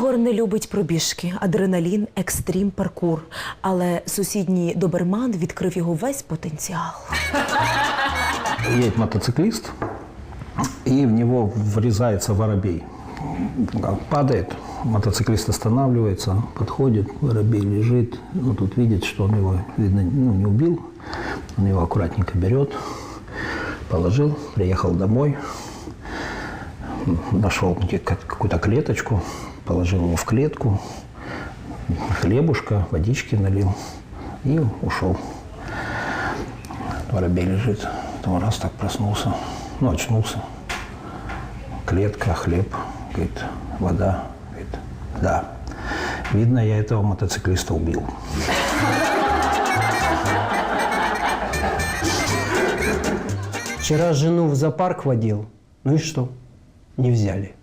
Ігор не любить пробіжки, адреналін, екстрім, паркур. Але сусідній доберман відкрив його весь потенціал. Едет мотоциклист, и в него врезается воробей. Падает, мотоциклист останавливается, подходит, воробей лежит. Ну, тут видит, что он его, видно, ну, не убил. Он его аккуратненько берет, положил, приехал домой, нашел где- какую-то клеточку, положил его в клетку, хлебушка, водички налил и ушел. Воробей лежит. Потом раз так проснулся. Ну, очнулся. Клетка, хлеб. Говорит, вода. Говорит, да. Видно, я этого мотоциклиста убил. Вчера жену в зоопарк водил. Ну и что? Не взяли.